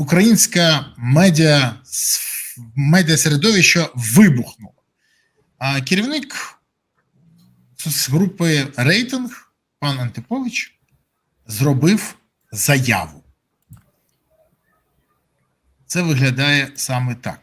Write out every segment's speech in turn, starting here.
українське медіа, медіасередовище вибухнуло. А керівник групи рейтинг, пан Антипович, зробив заяву. Це виглядає саме так.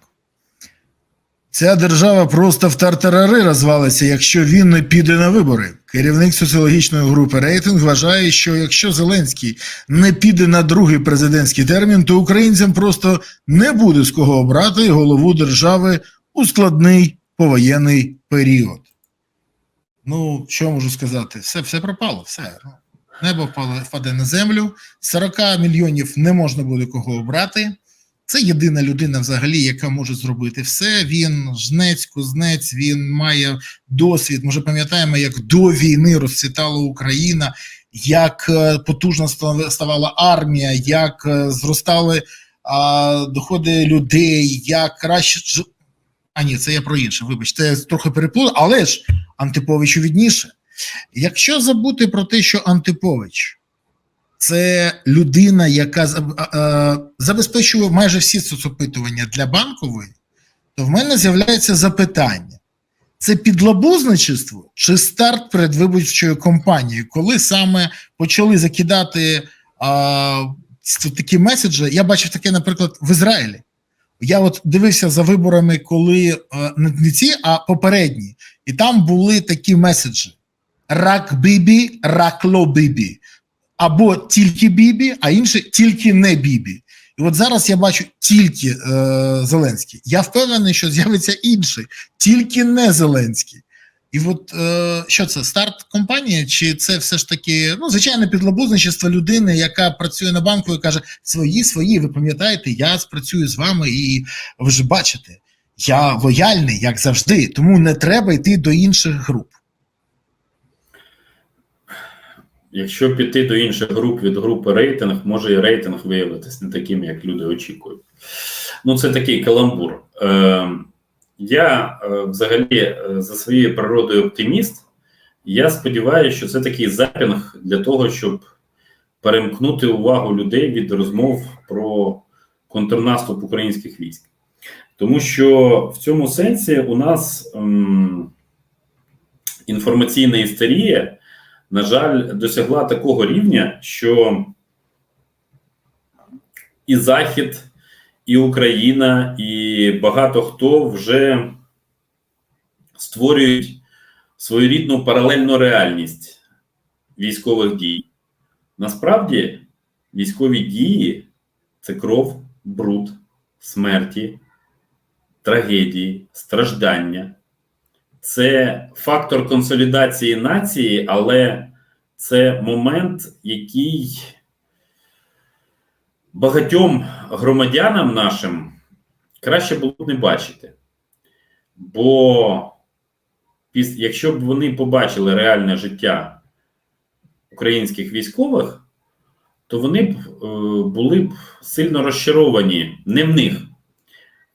Ця держава просто в тартарари розвалиться, якщо він не піде на вибори. Керівник соціологічної групи рейтинг вважає, що якщо Зеленський не піде на другий президентський термін, то українцям просто не буде з кого обрати голову держави у складний повоєнний період. Ну, що можу сказати? Все, все пропало, все. Небо впаде на землю, 40 мільйонів не можна буде кого обрати. Це єдина людина, взагалі, яка може зробити все. Він жнець, кузнець, він має досвід. Ми вже пам'ятаємо, як до війни розцвітала Україна, як е, потужно став- ставала армія, як е, зростали а, доходи людей, як краще. А ні, це я про інше. Вибачте, трохи переплутав, але ж Антиповичу відніше. Якщо забути про те, що Антипович це людина, яка забезпечує майже всі соцопитування для банкової, то в мене з'являється запитання: це підлабузничество чи старт передвиборчої кампанії, коли саме почали закидати а, такі меседжі? Я бачив таке, наприклад, в Ізраїлі. Я от дивився за виборами, коли не ці, а попередні, і там були такі меседжі: рак бібі, ракло бібі. Або тільки Бібі, а інше тільки не Бібі. І от зараз я бачу тільки е, Зеленський. Я впевнений, що з'явиться інший, тільки не Зеленський. І от е, що це старт компанії? Чи це все ж таки ну, звичайне підлабузничество людини, яка працює на банку і каже: свої, свої, ви пам'ятаєте, я спрацюю з вами, і ви ж бачите, я лояльний, як завжди, тому не треба йти до інших груп. Якщо піти до інших груп від групи рейтинг, може і рейтинг виявитись не таким, як люди очікують. Ну, це такий каламбур. Е, я е, взагалі е, за своєю природою оптиміст. Я сподіваюся, що це такий запінг для того, щоб перемкнути увагу людей від розмов про контрнаступ українських військ. Тому що в цьому сенсі у нас ем, інформаційна істерія на жаль, досягла такого рівня, що і Захід, і Україна, і багато хто вже створюють своєрідну паралельну реальність військових дій. Насправді, військові дії це кров, бруд, смерті, трагедії, страждання це фактор консолідації нації, але це момент, який багатьом громадянам нашим краще було б не бачити. Бо якщо б вони побачили реальне життя українських військових, то вони б е, були б сильно розчаровані не в них.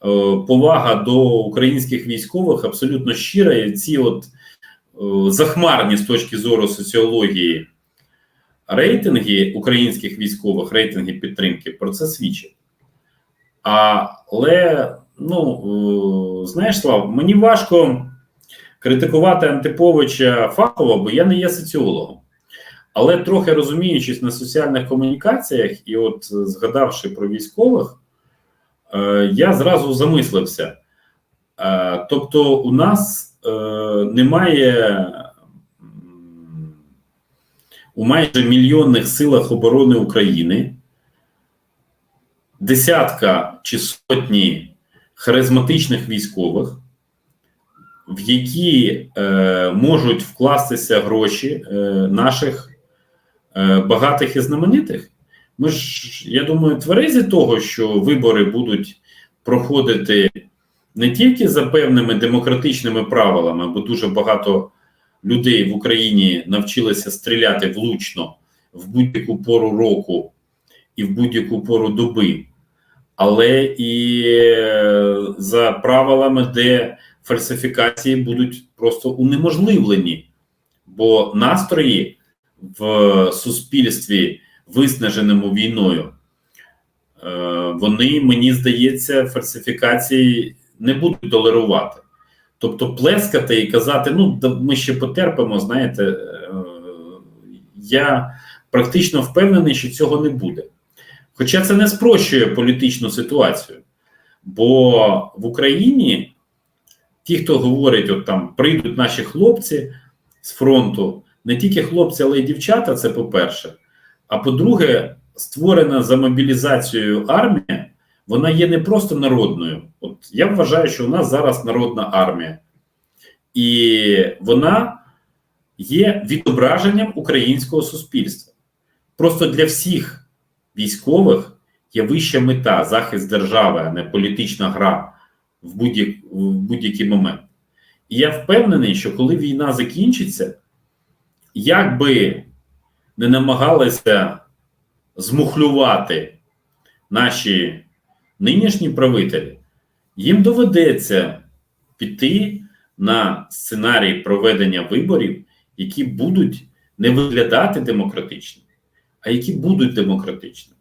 Е, повага до українських військових абсолютно щира, і ці от е, захмарні з точки зору соціології рейтинги українських військових, рейтинги підтримки про це свідчать. Але, ну, е, знаєш, Слав, мені важко критикувати Антиповича фахово, бо я не є соціологом. Але трохи розуміючись на соціальних комунікаціях, і от згадавши про військових, я зразу замислився. Е, тобто, у нас е, немає у майже мільйонних силах оборони України десятка чи сотні харизматичних військових, в які е, можуть вкластися гроші е, наших е, багатих і знаменитих. Ми ж, я думаю, тверезі того, що вибори будуть проходити не тільки за певними демократичними правилами, бо дуже багато людей в Україні навчилися стріляти влучно в будь-яку пору року і в будь-яку пору доби, але і е, за правилами, де фальсифікації будуть просто унеможливлені, бо настрої в суспільстві, виснаженому війною, вони, мені здається, фальсифікації не будуть толерувати. Тобто, плескати і казати, ну ми ще потерпимо, знаєте, е, я практично впевнений, що цього не буде. Хоча це не спрощує політичну ситуацію. Бо в Україні ті, хто говорить, от там прийдуть наші хлопці з фронту, не тільки хлопці, але й дівчата, це по-перше. А по-друге, створена за мобілізацією армія, вона є не просто народною. От я вважаю, що у нас зараз народна армія, і вона є відображенням українського суспільства. Просто для всіх військових є вища мета захист держави, а не політична гра в будь-який будь-який момент. І я впевнений, що коли війна закінчиться, як би не намагалися змухлювати наші нинішні правителі, їм доведеться піти на сценарій проведення виборів, які будуть не виглядати демократично, а які будуть демократичними.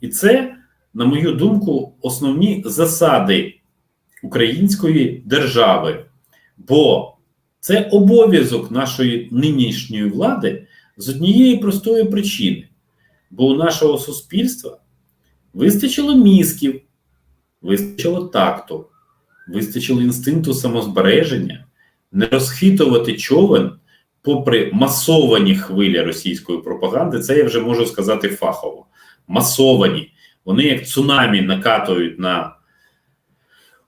І це, на мою думку, основні засади української держави. Бо це обов'язок нашої нинішньої влади з однієї простої причини. Бо у нашого суспільства вистачило мізків, вистачило такту, вистачило інстинкту самозбереження, не розхитувати човен попри масовані хвилі російської пропаганди. Це я вже можу сказати фахово. Масовані. Вони як цунамі накатують на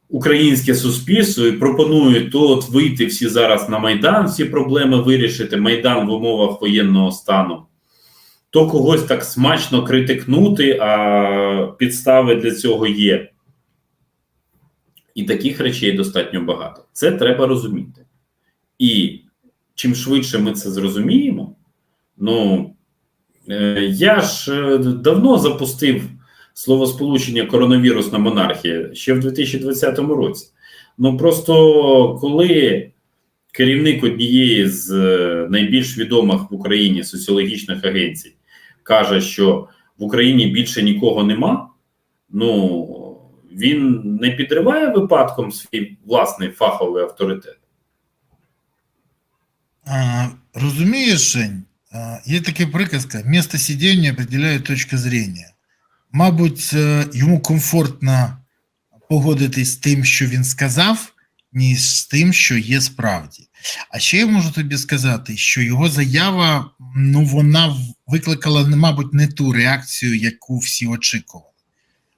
українське суспільство і пропонують то вийти всі зараз на Майдан, всі проблеми вирішити, Майдан в умовах воєнного стану, то когось так смачно критикнути, а підстави для цього є. І таких речей достатньо багато. Це треба розуміти. І чим швидше ми це зрозуміємо, ну е, я ж е, давно запустив словосполучення коронавірусна монархія ще в 2020 році. Ну просто коли керівник однієї з е, найбільш відомих в Україні соціологічних агенцій каже, що в Україні більше нікого нема, ну він не підриває випадком свій власний фаховий авторитет. А, розумієш, Жень, є така приказка: місце сидіння определяє точка зрення. Мабуть, е, йому комфортно погодитись з тим, що він сказав, ніж з тим, що є справді. А ще я можу тобі сказати, що його заява, ну вона викликала, мабуть, не ту реакцію, яку всі очікували.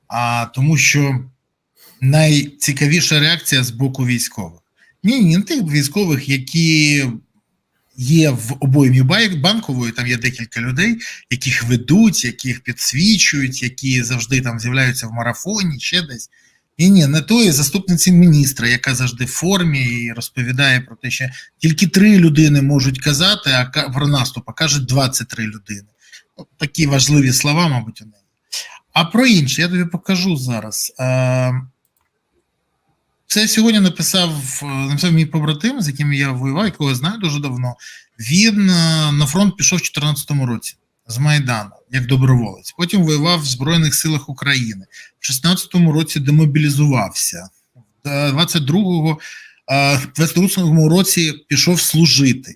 А тому, що найцікавіша реакція з боку військових. Ні, ні, не тих військових, які є в обоймі банкової, там є декілька людей, яких ведуть, яких підсвічують, які завжди там з'являються в марафоні, ще десь. Ні, ні, не тої заступниці міністра, яка завжди в формі і розповідає про те, що тільки три людини можуть казати, а про наступ, а каже 23 людини. Ну, такі важливі слова, мабуть, у неї. А про інше, я тобі покажу зараз. Е, Це сьогодні написав, е, написав мій побратим, з яким я воював, якого я знаю дуже давно. Він е, на фронт пішов в 2014 році з Майдану як доброволець. Потім воював в Збройних силах України. В 16-му році демобілізувався. В 22-го, е, в 22-му році пішов служити.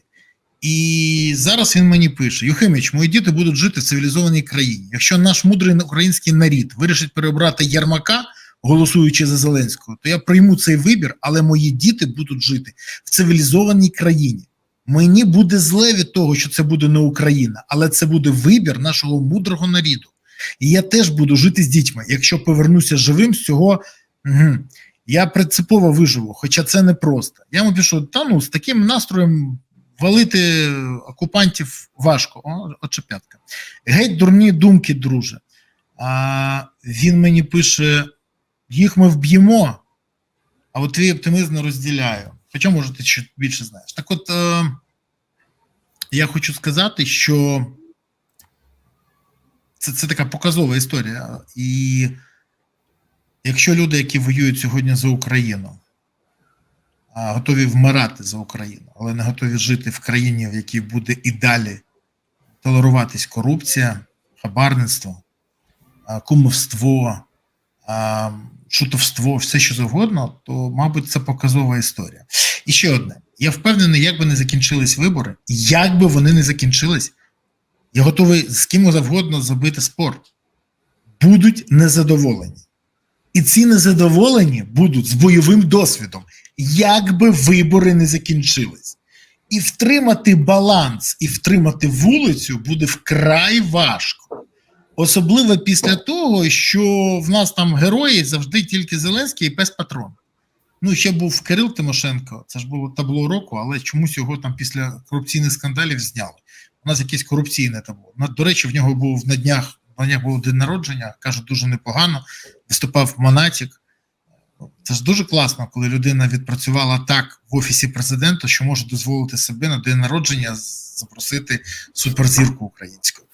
І зараз він мені пише: Юхиміч, мої діти будуть жити в цивілізованій країні. Якщо наш мудрий український нарід вирішить переобрати Єрмака, голосуючи за Зеленського, то я прийму цей вибір, але мої діти будуть жити в цивілізованій країні. Мені буде зле від того, що це буде не Україна, але це буде вибір нашого мудрого народу. І я теж буду жити з дітьми. Якщо повернуся живим з цього, угу, я принципово виживу, хоча це не просто. Я йому пишу: та ну з таким настроєм валити окупантів важко. О, отже, п'ятка. Геть дурні думки, друже. А він мені пише: їх ми вб'ємо, а от твій оптимізм не розділяю. Хоча, може, ти ще більше знаєш. Так от е, я хочу сказати, що це, це така показова історія. І якщо люди, які воюють сьогодні за Україну, готові вмирати за Україну, але не готові жити в країні, в якій буде і далі толеруватись корупція, хабарництво, кумовство, шутовство, все що завгодно, то, мабуть, це показова історія. І ще одне: я впевнений, як би не закінчились вибори, як би вони не закінчились, я готовий з ким завгодно забити спор. Будуть незадоволені. І ці незадоволені будуть з бойовим досвідом, як би вибори не закінчились. І втримати баланс, і втримати вулицю буде вкрай важко. Особливо після того, що в нас там герої завжди тільки Зеленський і пес патрон. Ну, ще був Кирил Тимошенко, це ж було табло року, але чомусь його там після корупційних скандалів зняли. У нас якесь корупційне табло. До речі, в нього був на днях, на днях був день народження, кажуть, дуже непогано. Виступав Монатік. Це ж дуже класно, коли людина відпрацювала так в офісі президента, що може дозволити себе на день народження запросити суперзірку українську.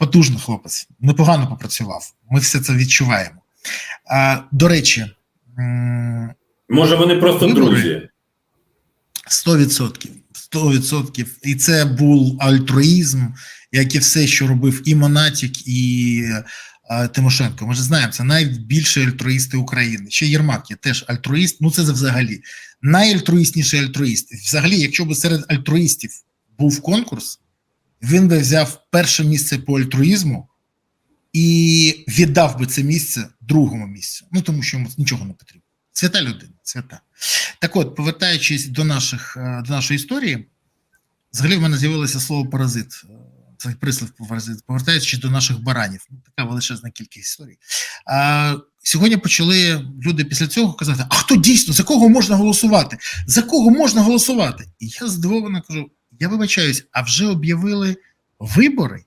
Потужно хлопець, непогано попрацював. Ми все це відчуваємо. А, до речі, Може, вони просто Вибори. друзі. 100%. 100%. І це був альтруїзм, як і все, що робив і Монатік, і е, Тимошенко. Ми ж знаємо, це найбільші альтруїсти України. Ще Єрмак є теж альтруїст. Ну це взагалі найальтруїстніший альтруїст. Взагалі, якщо б серед альтруїстів був конкурс, він би взяв перше місце по альтруїзму і віддав би це місце другому місцю. Ну тому що йому нічого не потрібно. Свята людина, свята. Так от, повертаючись до наших е, до нашої історії, взагалі в мене з'явилося слово паразит. Е, Це прислів паразит, повертаючись до наших баранів. Ну, така величезна кількість історій. А, сьогодні почали люди після цього казати: а хто дійсно, за кого можна голосувати? За кого можна голосувати? І я здивовано кажу: я вибачаюсь, а вже об'явили вибори.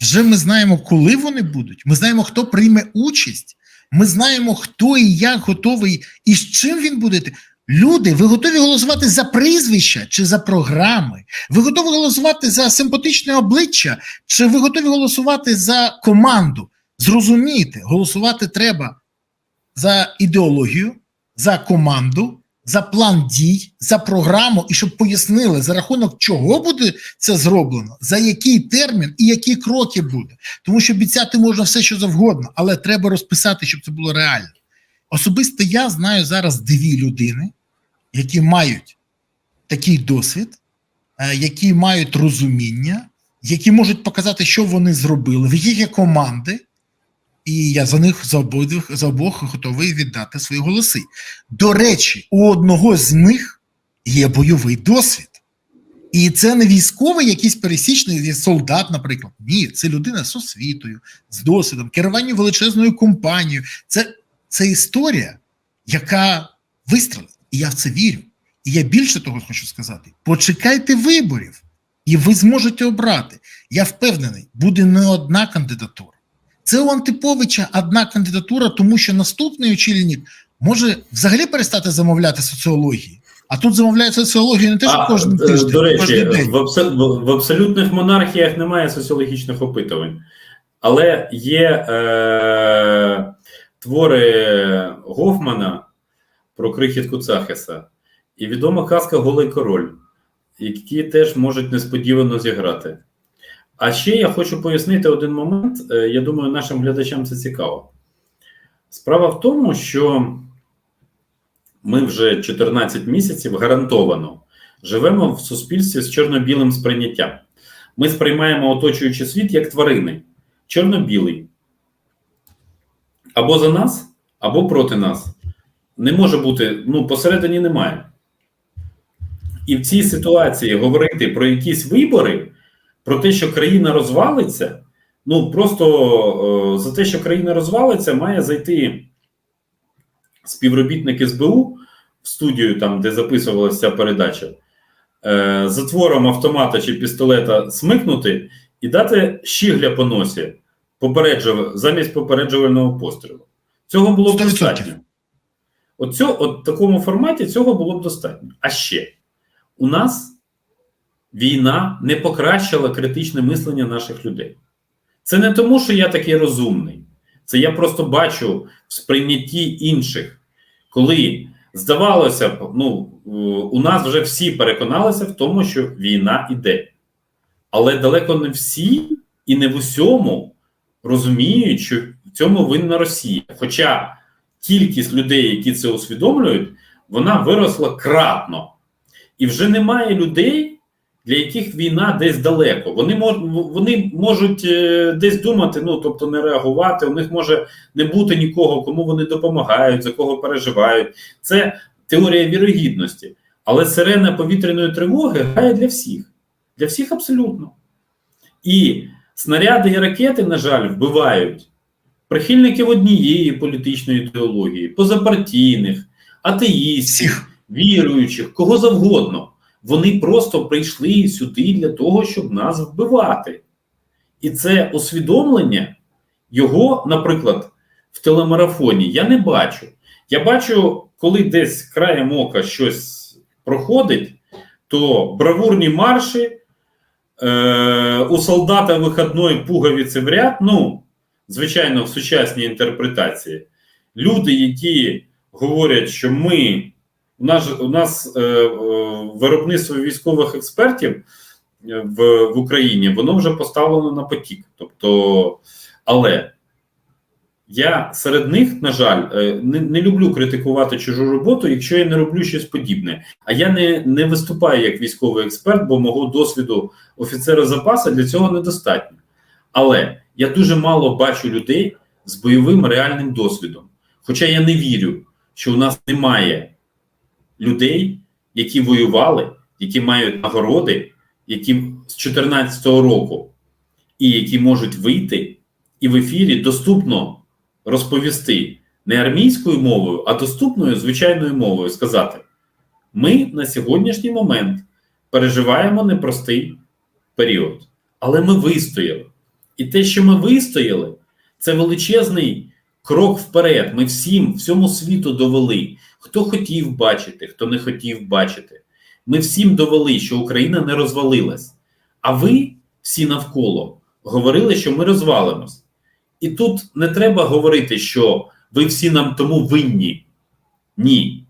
Вже ми знаємо, коли вони будуть. Ми знаємо, хто прийме участь. Ми знаємо, хто і як готовий, і з чим він буде. Люди, ви готові голосувати за прізвища чи за програми? Ви готові голосувати за симпатичне обличчя, чи ви готові голосувати за команду? Зрозумійте, голосувати треба за ідеологію, за команду, за план дій, за програму, і щоб пояснили, за рахунок чого буде це зроблено, за який термін і які кроки буде. Тому що обіцяти можна все, що завгодно, але треба розписати, щоб це було реально. Особисто я знаю зараз дві людини, які мають такий досвід, е, які мають розуміння, які можуть показати, що вони зробили, в яких є команди, і я за них за обох, за обох готовий віддати свої голоси. До речі, у одного з них є бойовий досвід. І це не військовий якийсь пересічний солдат, наприклад. Ні, це людина з освітою, з досвідом, керування величезною компанією. Це, це історія, яка вистрелить. І я в це вірю. І я більше того хочу сказати: почекайте виборів, і ви зможете обрати. Я впевнений, буде не одна кандидатура. Це у Антиповича одна кандидатура, тому що наступний очільник може взагалі перестати замовляти соціології. А тут замовляють соціологію не те, що кожен е, тиждень, До речі, в, абсо- в, в абсолютних монархіях немає соціологічних опитувань, але є е, твори Гофмана про крихітку Цахеса і відома казка Голий король, які теж можуть несподівано зіграти. А ще я хочу пояснити один момент. е, Я думаю, нашим глядачам це цікаво. Справа в тому, що ми вже 14 місяців гарантовано живемо в суспільстві з чорно-білим сприйняттям. Ми сприймаємо оточуючий світ як тварини, чорно-білий. Або за нас, або проти нас. Не може бути, ну, посередині немає. І в цій ситуації говорити про якісь вибори, про те, що країна розвалиться, ну просто е, за те, що країна розвалиться, має зайти співробітник СБУ в студію, там, де записувалася ця передача, е, затвором автомата чи пістолета смикнути і дати щігля по носі попереджив, замість попереджувального пострілу. Цього було б достатньо. От, цього, от в такому форматі цього було б достатньо. А ще у нас війна не покращила критичне мислення наших людей. Це не тому, що я такий розумний. Це я просто бачу в сприйнятті інших, коли здавалося б, ну, у нас вже всі переконалися в тому, що війна іде. Але далеко не всі і не в усьому розуміють, що в цьому винна Росія. Хоча кількість людей, які це усвідомлюють, вона виросла кратно. І вже немає людей, для яких війна десь далеко. Вони мож, вони можуть е, десь думати, ну тобто не реагувати. У них може не бути нікого, кому вони допомагають, за кого переживають. Це теорія вірогідності. Але сирена повітряної тривоги грає для всіх. Для всіх абсолютно. І снаряди і ракети, на жаль, вбивають прихильників однієї політичної ідеології, позапартійних, атеїстів, віруючих, кого завгодно. Вони просто прийшли сюди для того, щоб нас вбивати. І це усвідомлення його, наприклад, в телемарафоні я не бачу. Я бачу, коли десь краєм ока щось проходить, то бравурні марші, е, у солдата виходної пуговиці в ряд, ну, звичайно, в сучасній інтерпретації. Люди, які говорять, що ми, у нас, у нас е, виробництво військових експертів е, в, в Україні, воно вже поставлено на потік. Тобто, але я серед них, на жаль, е, не, не люблю критикувати чужу роботу, якщо я не роблю щось подібне. А я не, не виступаю як військовий експерт, бо мого досвіду офіцера запасу для цього недостатньо. Але я дуже мало бачу людей з бойовим реальним досвідом. Хоча я не вірю, що у нас немає людей, які воювали, які мають нагороди, які з 2014 року, і які можуть вийти і в ефірі доступно розповісти не армійською мовою, а доступною звичайною мовою сказати: ми на сьогоднішній момент переживаємо непростий період, але ми вистояли. І те, що ми вистояли, це величезний крок вперед. Ми всім, всьому світу довели, хто хотів бачити, хто не хотів бачити. Ми всім довели, що Україна не розвалилась. А ви всі навколо говорили, що ми розвалимось. І тут не треба говорити, що ви всі нам тому винні. Ні.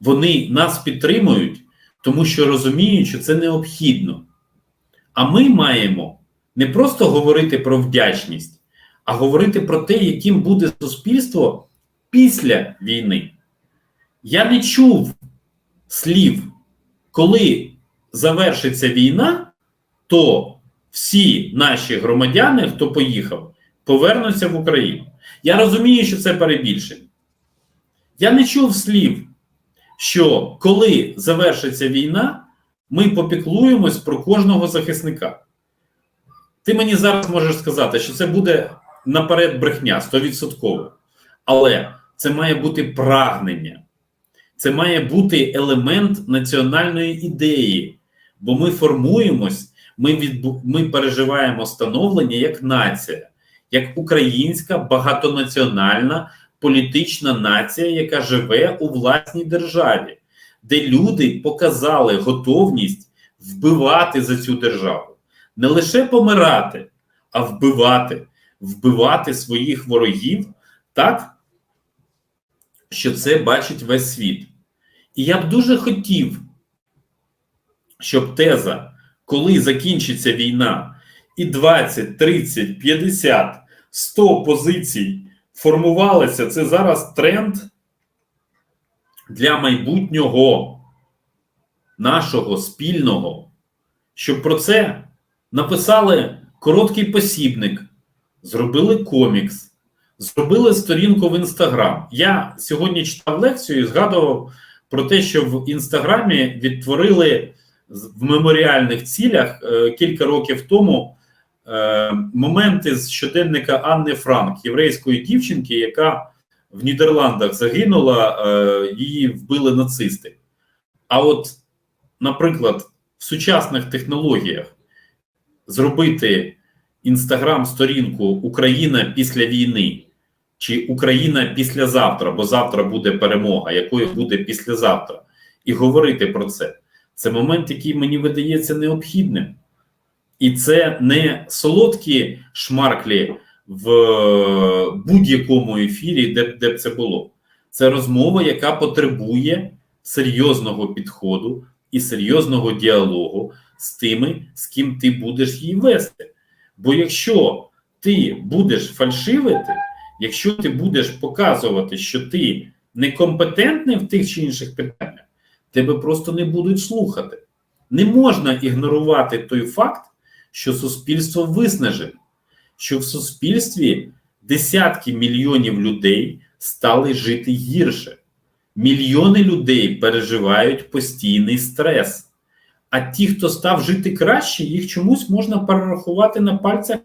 Вони нас підтримують, тому що розуміють, що це необхідно. А ми маємо не просто говорити про вдячність, а говорити про те, яким буде суспільство після війни. Я не чув слів, коли завершиться війна, то всі наші громадяни, хто поїхав, повернуться в Україну. Я розумію, що це перебільшення. Я не чув слів, що коли завершиться війна, ми попіклуємось про кожного захисника. Ти мені зараз можеш сказати, що це буде наперед брехня 100%. Але це має бути прагнення, це має бути елемент національної ідеї, бо ми формуємось, ми, відбу... ми переживаємо становлення як нація, як українська багатонаціональна політична нація, яка живе у власній державі, де люди показали готовність вбивати за цю державу. Не лише помирати, а вбивати, вбивати своїх ворогів так, що це бачить весь світ. І я б дуже хотів, щоб теза, коли закінчиться війна, і 20, 30, 50, 100 позицій формувалися, це зараз тренд для майбутнього нашого спільного, щоб про це написали короткий посібник, зробили комікс, зробили сторінку в Інстаграм. Я сьогодні читав лекцію і згадував про те, що в Інстаграмі відтворили в меморіальних цілях е, кілька років тому е, моменти з щоденника Анни Франк, єврейської дівчинки, яка в Нідерландах загинула, е, її вбили нацисти. А от, наприклад, в сучасних технологіях зробити інстаграм-сторінку Україна після війни чи Україна післязавтра, бо завтра буде перемога, якою буде післязавтра, і говорити про це. Це момент, який мені видається необхідним. І це не солодкі шмарклі в будь-якому ефірі, де, де б це було. Це розмова, яка потребує серйозного підходу і серйозного діалогу з тими, з ким ти будеш її вести. Бо якщо ти будеш фальшивити, якщо ти будеш показувати, що ти некомпетентний в тих чи інших питаннях, тебе просто не будуть слухати. Не можна ігнорувати той факт, що суспільство виснажене, що в суспільстві десятки мільйонів людей стали жити гірше. Мільйони людей переживають постійний стрес. А ті, хто став жити краще, їх чомусь можна перерахувати на пальцях.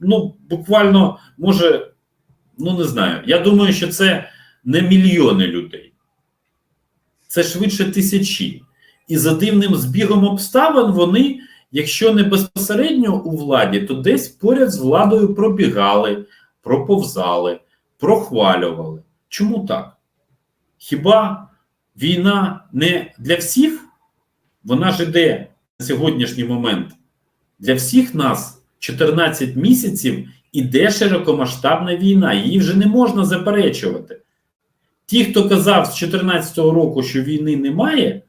Ну, буквально, може, ну не знаю. Я думаю, що це не мільйони людей, це швидше тисячі. І за дивним збігом обставин вони, якщо не безпосередньо у владі, то десь поряд з владою пробігали, проповзали, прохвалювали. Чому так? Хіба війна не для всіх? Вона ж іде на сьогоднішній момент. Для всіх нас 14 місяців іде широкомасштабна війна, її вже не можна заперечувати. Ті, хто казав з 2014 року, що війни немає,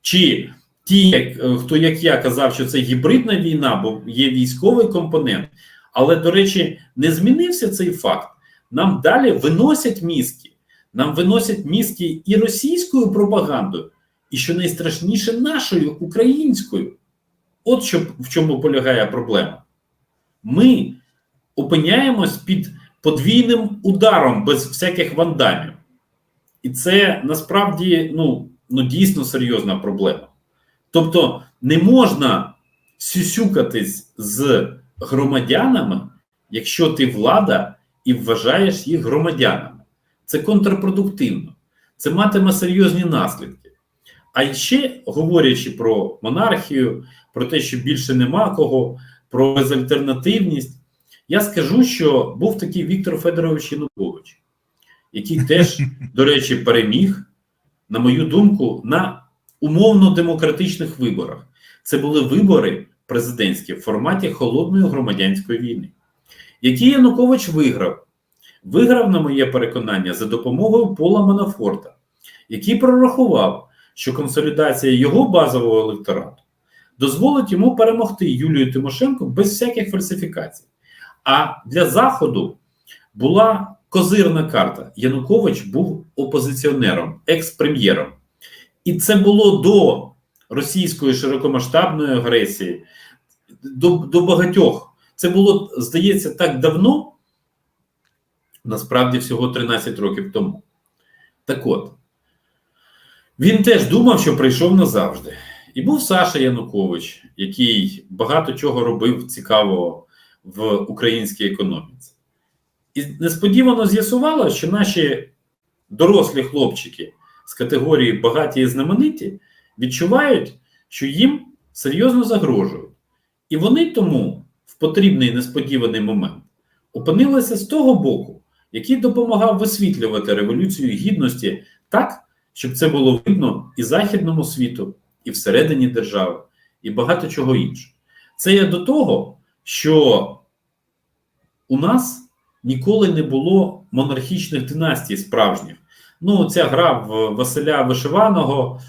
чи ті, е, хто, як я казав, що це гібридна війна, бо є військовий компонент, але, до речі, не змінився цей факт. Нам далі виносять мізки. Нам виносять мізки і російською пропагандою, і що найстрашніше нашою українською. От що, в чому полягає проблема. Ми опиняємось під подвійним ударом без всяких вандамів. І це насправді ну, ну, дійсно серйозна проблема. Тобто, не можна сюсюкатись з громадянами, якщо ти влада і вважаєш їх громадянами. Це контрпродуктивно, це матиме серйозні наслідки. А ще говорячи про монархію, про те, що більше нема кого, про безальтернативність, я скажу, що був такий Віктор Федорович Янукович, який теж, до речі, переміг, на мою думку, на умовно демократичних виборах. Це були вибори президентські в форматі холодної громадянської війни, які Янукович виграв. Виграв, на моє переконання, за допомогою Пола Манафорта, який прорахував, що консолідація його базового електорату дозволить йому перемогти Юлію Тимошенко без всяких фальсифікацій. А для Заходу була козирна карта. Янукович був опозиціонером, екс-прем'єром. І це було до російської широкомасштабної агресії, до, до багатьох. Це було, здається, так давно, насправді всього 13 років тому. Так от, він теж думав, що прийшов назавжди. І був Саша Янукович, який багато чого робив цікавого в українській економіці. І несподівано з'ясувало, що наші дорослі хлопчики з категорії багаті і знамениті відчувають, що їм серйозно загрожують. І вони тому в потрібний несподіваний момент опинилися з того боку, який допомагав висвітлювати революцію гідності так, щоб це було видно і західному світу, і всередині держави, і багато чого іншого. Це є до того, що у нас ніколи не було монархічних династій справжніх. Ну, ця гра в Василя Вишиваного,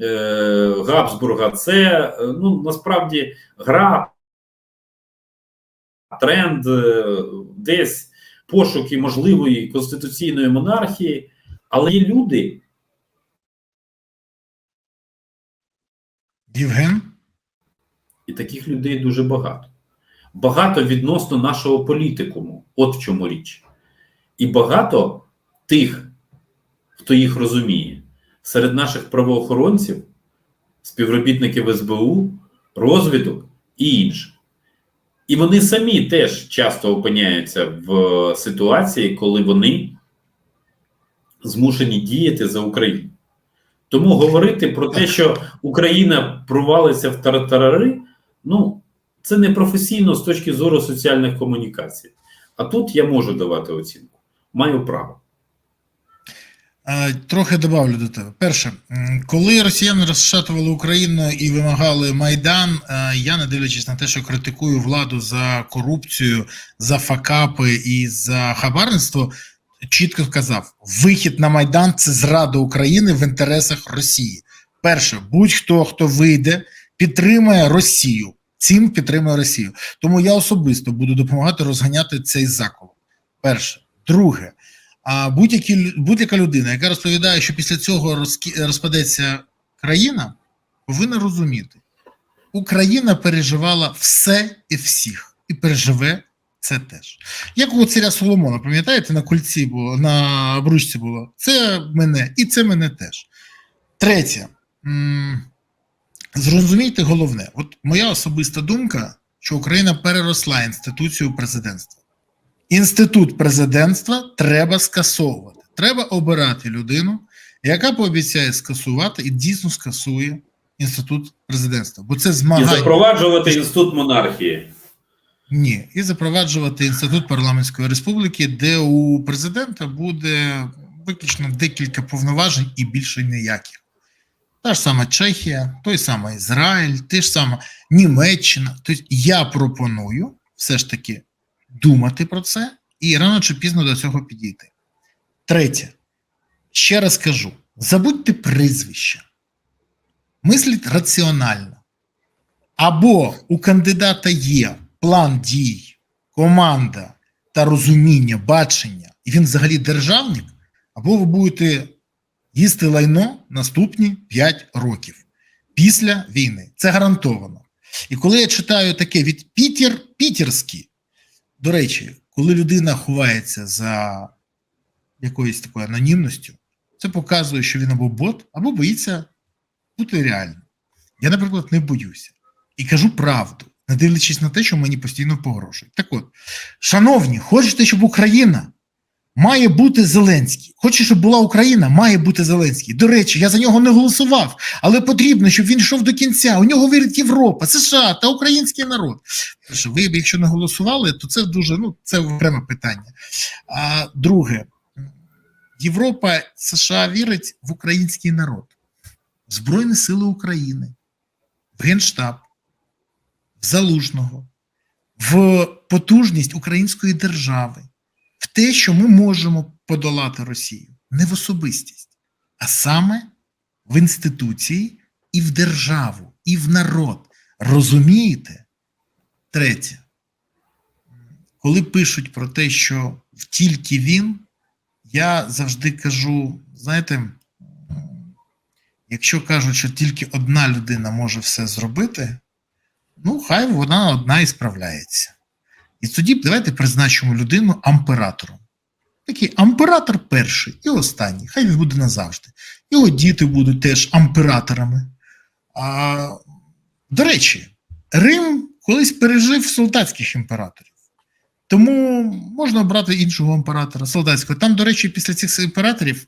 е, Габсбурга, це е, ну, насправді гра, тренд, е, десь пошуки можливої конституційної монархії, але є люди, Євген? і таких людей дуже багато. Багато відносно нашого політикуму, от в чому річ. І багато тих, хто їх розуміє, серед наших правоохоронців, співробітників СБУ, розвідок і інших. І вони самі теж часто опиняються в ситуації, коли вони змушені діяти за Україну. Тому говорити про те, що Україна провалиться в тартарари, ну, це не професійно з точки зору соціальних комунікацій. А тут я можу давати оцінку. Маю право. Е, Трохи добавлю до тебе. Перше, коли росіяни розшатували Україну і вимагали Майдан, е, я не дивлячись на те, що критикую владу за корупцію, за факапи і за хабарництво, чітко сказав: вихід на Майдан це зрада України в інтересах Росії. Перше, будь-хто, хто вийде, підтримує Росію. Цим підтримує Росію. Тому я особисто буду допомагати розганяти цей заколот. Перше, друге, а будь-які будь-яка людина, яка розповідає, що після цього розкі- розпадеться країна, повинна розуміти, Україна переживала все і всіх, і переживе це теж. Як у царя Соломона, пам'ятаєте, на кульці було, на бручці було. Це мене, і це мене теж. Третє. Зрозумійте головне, от моя особиста думка, що Україна переросла інституцію президентства. Інститут президентства треба скасовувати. Треба обирати людину, яка пообіцяє скасувати і дійсно скасує інститут президентства. Бо це І змагання. запроваджувати інститут монархії. Ні, і запроваджувати інститут парламентської республіки, де у президента буде виключно декілька повноважень і більше ніяких. Та ж сама Чехія, той самий Ізраїль, те ж саме Німеччина. Тобто я пропоную все ж таки думати про це і рано чи пізно до цього підійти. Третє, ще раз кажу: забудьте прізвища, мисліть раціонально. Або у кандидата є план дій, команда та розуміння, бачення, і він взагалі державник, або ви будете їсти лайно наступні 5 років після війни. Це гарантовано. І коли я читаю таке від Пітер Пітерський, до речі, коли людина ховається за якоюсь такою анонімністю, це показує, що він або бот, або боїться бути реальним. Я, наприклад, не боюся і кажу правду, не дивлячись на те, що мені постійно погрожують. Так от, шановні, хочете, щоб Україна має бути Зеленський. Хочете, щоб була Україна, має бути Зеленський. До речі, я за нього не голосував, але потрібно, щоб він йшов до кінця. У нього вірить Європа, США та український народ. Перше, ви б якщо не голосували, то це дуже ну це окреме питання. А друге, Європа, США вірить в український народ, в Збройні Сили України, в Генштаб, в Залужного, в потужність української держави, в те, що ми можемо подолати Росію, не в особистість, а саме в інституції і в державу, і в народ. Розумієте? Третє. Коли пишуть про те, що тільки він, я завжди кажу: знаєте, якщо кажуть, що тільки одна людина може все зробити, ну, хай вона одна і справляється. І тоді давайте призначимо людину амператором. Такий амператор перший і останній. Хай він буде назавжди. Його діти будуть теж амператорами. А, до речі, Рим колись пережив солдатських імператорів. Тому можна обрати іншого імператора, солдатського. Там, до речі, після цих імператорів,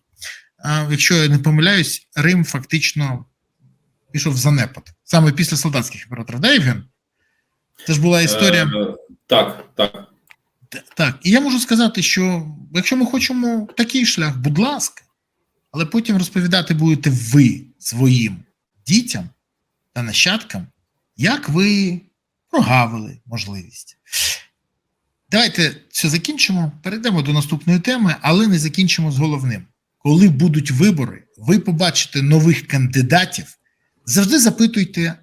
а, якщо я не помиляюсь, Рим фактично пішов в занепад. Саме після солдатських імператорів. Да, Євген? Це ж була історія. Так, так. Так, і я можу сказати, що якщо ми хочемо такий шлях, будь ласка, але потім розповідати будете ви своїм дітям та нащадкам, як ви прогавили можливість. Давайте це закінчимо, перейдемо до наступної теми, але не закінчимо з головним. Коли будуть вибори, ви побачите нових кандидатів, завжди запитуйте,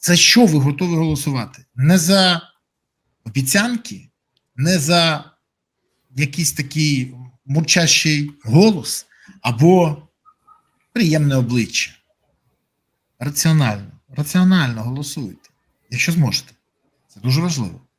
за що ви готові голосувати. Не за обіцянки, не за якийсь такий мурчащий голос або приємне обличчя. Раціонально, раціонально голосуйте, якщо зможете. Це дуже важливо.